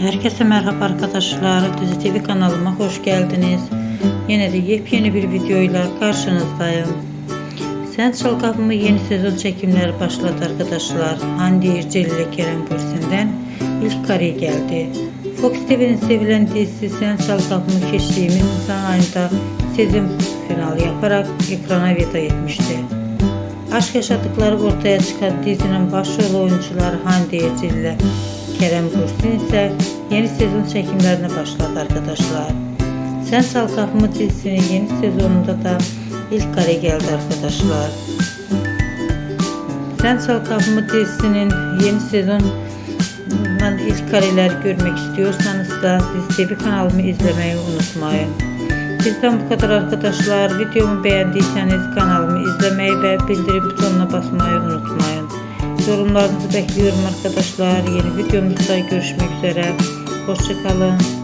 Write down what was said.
Herkese merhaba arkadaşlar. Dizi TV kanalıma hoş geldiniz. Yine de yepyeni bir videoyla karşınızdayım. Sen Çal Kapımı yeni sezon çekimleri başladı arkadaşlar. Hande Erçel ile Kerem Bürsin'den ilk kare geldi. Fox TV'nin sevilen dizisi Sen Çal Kapımı geçtiğimiz Nisan ayında sezon finali yaparak ekrana veda etmişti. Aşk yaşadıkları ortaya çıkan dizinin başrol oyuncuları Hande Erçel ile Kerem Bürsin ise yeni sezon çekimlerine başladı arkadaşlar. Sen Çal Kapımı yeni sezonunda da ilk kare geldi arkadaşlar. Sen Çal Kapımı yeni sezonundan ilk kareler görmek istiyorsanız da Dizi TV kanalımı izlemeyi unutmayın. Bizden bu kadar arkadaşlar. Videomu beğendiyseniz kanalımı izlemeyi ve bildirim butonuna basmayı unutmayın. Yorumlarınızı bekliyorum arkadaşlar. Yeni videomuzda görüşmek üzere. Hoşçakalın.